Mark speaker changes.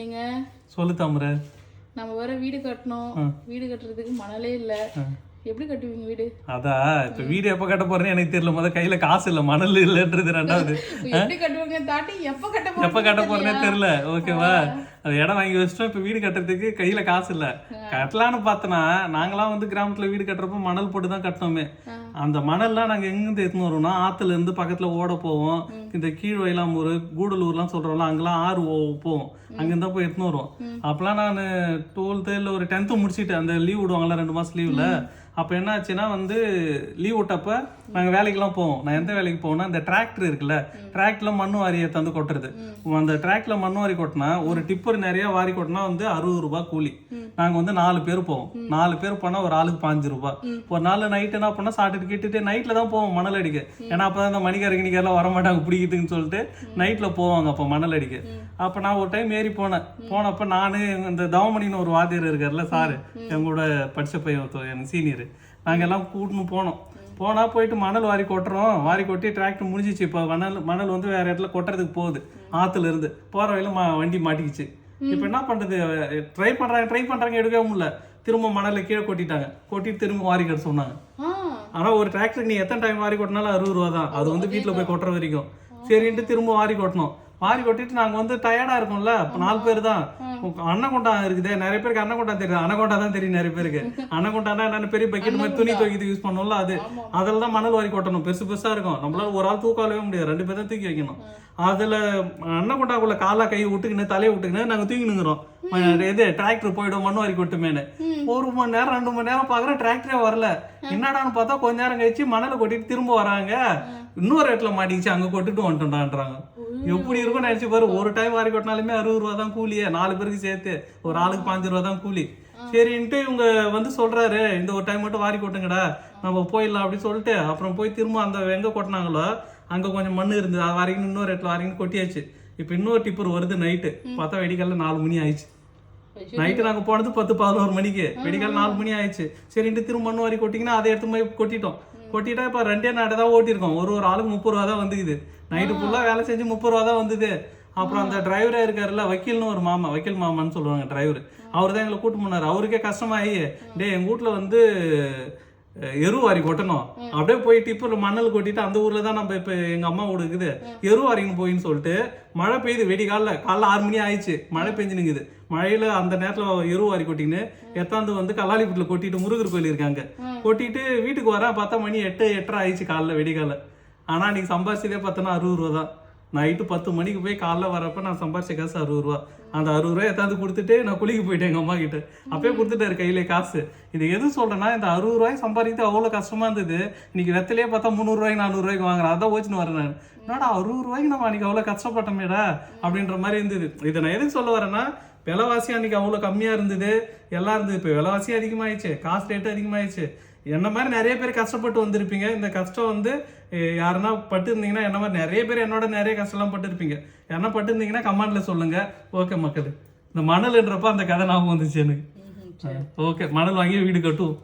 Speaker 1: ஏங்க
Speaker 2: சொல்லு தாமரை.
Speaker 1: நம்ம வேற வீடு கட்டணும். வீடு கட்டுறதுக்கு மணலே இல்ல. எப்படி கட்டுவீங்க வீடு?
Speaker 2: அதான் இப்ப வீடு எப்ப கட்ட போறேன்னு எனக்கு தெரியல. முத கையில காசு இல்ல மணல் இல்லைன்றது ரெண்டாவது.
Speaker 1: எப்படி கட்டுவாங்க தாட்டி எப்ப கட்ட
Speaker 2: எப்ப கட்ட போறேனே தெரியல. ஓகேவா அது இடம் வாங்கி வச்சிட்டோம் இப்ப வீடு கட்டுறதுக்கு கையில காசு இல்ல. கட்டலான்னு பார்த்தனா நாங்களாம் வந்து கிராமத்துல வீடு கட்டுறப்ப மணல் போட்டு தான் கட்டினோமே. அந்த மணல்லாம் நாங்க எங்கிருந்து எடுத்துன்னு வருவோம்னா ஆத்துல இருந்து பக்கத்துல ஓட போவோம். இந்த கீழ் வயலாமூர் கூடலூர்லாம் சொல்றோம்ல அங்கெல்லாம் ஆறு ஓ- போவோம். அங்கிருந்து போய் எடுத்துன்னு வருவோம். அப்பெல்லாம் நான் டுவெல்த்து இல்லை ஒரு டென்த்து முடிச்சிட்டு அந்த லீவ் விடுவாங்கல்ல ரெண்டு மாசம் லீவ்ல அப்போ என்ன ஆச்சுன்னா வந்து லீவ் விட்டப்ப நாங்கள் வேலைக்கெல்லாம் போவோம். நான் எந்த வேலைக்கு போவோம்னா இந்த டிராக்டர் இருக்குல்ல டிராக்டில் மண் வாரியை தந்து கொட்டுறது. அந்த டிராக்டில் மண் வாரி கொட்டினா ஒரு டிப்பர் நிறைய வாரி கொட்டினா வந்து அறுபது ரூபா கூலி. நாங்கள் வந்து நாலு பேர் போவோம். நாலு பேர் போனால் ஒரு ஆளுக்கு பாஞ்சு ரூபா. ஒரு நாள் நைட் என்ன பண்ணால் சாப்பிட்டு கிட்டுட்டு நைட்டில் தான் போவோம் மணல் அடிக்க. ஏன்னா அப்போ இந்த மணிக்கார கிணிக்காரெல்லாம் வர மாட்டாங்க பிடிக்குதுன்னு சொல்லிட்டு நைட்டில் போவாங்க அப்போ மணல் அடிக்க. அப்போ நான் ஒரு டைம் ஏறி போனேன். போனப்போ நான் இந்த தவமணின்னு ஒரு வாத்தியர் இருக்கார்ல சாரு. எங்களோட படிச்ச பையன் எனக்கு சீனியர் நாங்கள் எல்லாம் கூட்டின்னு போனோம். போனால் போயிட்டு மணல் வாரி கொட்டுறோம். வாரி கொட்டி டிராக்டர் முடிஞ்சிச்சு. இப்போ மணல் மணல் வந்து வேற இடத்துல கொட்டுறதுக்கு போகுது. ஆத்துல இருந்து. போகிற வழியில மா வண்டி மாட்டிக்கிச்சு. இப்போ என்ன பண்ணுறது ட்ரை பண்ணுறாங்க ட்ரை பண்ணுறாங்க எடுக்கவே முடியல. திரும்ப மணலை கீழே கொட்டிட்டாங்க. கொட்டிட்டு திரும்ப வாரி கட்ட சொன்னாங்க.
Speaker 1: ஆ.
Speaker 2: ஆனா ஒரு டிராக்டருக்கு நீ எத்தனை டைம் வாரி கொட்டினாலும் அறுபது ரூபா தான் அது வந்து வீட்டில் போய் கொட்டுற வரைக்கும். சரின்ட்டு திரும்ப வாரி கொட்டணும் வாரி கொட்டிட்டு நாங்க வந்து டயர்டா இருக்கோம்ல. நாலு பேர் தான் அன்னகொண்டா இருக்குதே. நிறைய பேருக்கு அன்னகொண்டா தெரியும் அன்னகொண்டா தான் தெரியும் நிறைய பேருக்கு. அன்னகொண்டானா என்னன்னு பெரிய பக்கெட் மாதிரி துணி துவைக்கிறது யூஸ் பண்ணுவோம்ல அது. அதில் தான் மணல் வாரி கொட்டணும். பெருசு பெருசா இருக்கும். நம்மளால ஒரு ஆள் தூக்காலவே முடியாது. ரெண்டு பேர் தான் தூக்கி வைக்கணும். அதுல அன்னகொண்டாக்குள்ள காலா கை விட்டுக்கின்னு தலையை விட்டுக்கின்னு நாங்க தூக்கி நிக்கிறோம் இது டிராக்டர் போயிடும் மண் வாரி கொட்டுமேனு ஒரு மணி நேரம் ரெண்டு மணி நேரம் பாக்குறேன் டிராக்டரே வரல. என்னடான்னு பார்த்தா கொஞ்ச நேரம் கழிச்சு மணலை கொட்டிட்டு திரும்ப வராங்க. இன்னொரு இடத்துல மாட்டிக்கிச்சு. அங்க கொட்டுட்டு வந்துட்டோம்டான்றாங்க எப்படி இருக்கும் நினைச்சு பாரு ஒரு டைம் வாரி கொட்டினாலுமே அறுபது ரூபா தான் கூலியே நாலு பேருக்கு சேர்த்து. ஒரு ஆளுக்கு பாஞ்சு ரூபா தான் கூலி. சரின்ட்டு இவங்க வந்து சொல்றாரு இந்த ஒரு டைம் மட்டும் வாரி கொட்டுங்கடா நம்ம போயிடலாம் அப்படின்னு சொல்லிட்டு அப்புறம் போய் திரும்ப அந்த எங்க கொட்டினாங்களோ அங்க கொஞ்சம் மண் இருந்தது அது வரைக்கும் இன்னொரு இடத்துல வரைக்கும் கொட்டியாச்சு. இப்போ இன்னொரு டிப்பர் வருது நைட்டு பார்த்தா வெடிக்கால நாலு மணி ஆயிடுச்சு. நைட்டு நாங்க போனது பத்து பதினோரு மணிக்கு. வெடிக்கால நாலு மணி ஆயிடுச்சு. சரின்ட்டு திரும்ப மண் வாரி கொட்டிங்கன்னா அதை எடுத்து போய் கொட்டிட்டோம். கொட்டிட்டா இப்ப ரெண்டே நாடு தான் ஓட்டியிருக்கோம். ஒரு ஒரு ஆளுக்கு முப்பது ரூபா தான் வந்துக்குது. நைட்டு ஃபுல்லா வேலை செஞ்சு முப்பது ரூபா தான் வந்தது. அப்புறம் அந்த டிரைவரா இருக்காருல்ல வக்கீல்னு ஒரு மாமா வக்கீல் மாமான்னு சொல்லுவாங்க டிரைவர் அவர் தான் எங்களை கூட்டு போனாரு. அவருக்கே கஷ்டமாயி டேய் எங்க வீட்ல வந்து எரு வாரி கொட்டணும். அப்படியே போய் டிப்பர்ல மணல் கொட்டிட்டு அந்த ஊர்ல தான் நம்ம இப்ப எங்க அம்மா வீடு இருக்குது. எரு வாரின்னு போயின்னு சொல்லிட்டு மழை பெய்யுது வெடி காலைல. காலைல ஆறு மணி ஆயிடுச்சு. மழை பெஞ்சு நிக்குது. மழையில அந்த நேரத்துல எரு வாரி கொட்டின்னு எத்தாந்து வந்து கல்லாலிபுட்டில் கொட்டிட்டு முருகர் கோயில் இருக்காங்க. கொட்டிட்டு வீட்டுக்கு வரேன் பார்த்தா மணி எட்டு எட்டரை ஆயிடுச்சு காலைல வெடிகால ஆனா நீங்க சம்பாதிச்சதே பார்த்தோன்னா அறுபது ரூபா தான் நைட்டு பத்து மணிக்கு போய் காலைல வரப்ப நான் சம்பாரிச்ச காசு அறுபது ரூபா. அந்த அறுபது ரூபாய் எத்தாந்து கொடுத்துட்டு நான் குளிக்க போயிட்டேன் எங்கள் அம்மா கிட்ட. அப்பயே கொடுத்துட்டாரு கையில காசு. இது எது சொல்கிறேன்னா இந்த அறுபது ரூபாய் சம்பாதிக்கிறது அவ்வளோ கஷ்டமாக இருந்தது. இன்னைக்கு வெத்திலேயே பார்த்தா முந்நூறுரூவாய்க்கு நானூறுரூவாய்க்கு நானூறு ரூபாய்க்கு வாங்குறேன். அதான் ஓச்சுன்னு வரேன் நான். என்னடா அறுபது ரூபாய்க்கு நம்ம அன்னைக்கு அவ்வளோ கஷ்டப்பட்டோமேடா அப்படின்ற மாதிரி இருந்தது. இதை நான் எதுக்கு சொல்ல வரேன்னா விலைவாசி அன்றைக்கி அவ்வளோ கம்மியாக இருந்தது. எல்லாம் இருந்தது. இப்போ விலைவாசியும் அதிகமாகிடுச்சு காசு ரேட்டு அதிகமாகிடுச்சு என்ன மாதிரி நிறைய பேர் கஷ்டப்பட்டு வந்திருப்பீங்க. இந்த கஷ்டம் வந்து யாருன்னா பட்டு இருந்தீங்கன்னா என்ன மாதிரி நிறைய பேர் என்னோட நிறைய கஷ்டம்லாம் பட்டு இருப்பீங்க யாருன்னா பட்டு இருந்தீங்கன்னா கமெண்ட்ல சொல்லுங்க. ஓகே மக்கள். இந்த மணல்ன்றப்ப அந்த கதை ஞாபகம் வந்துச்சு எனக்கு. ஓகே. மணல் வாங்கி வீடு கட்டுவோம்.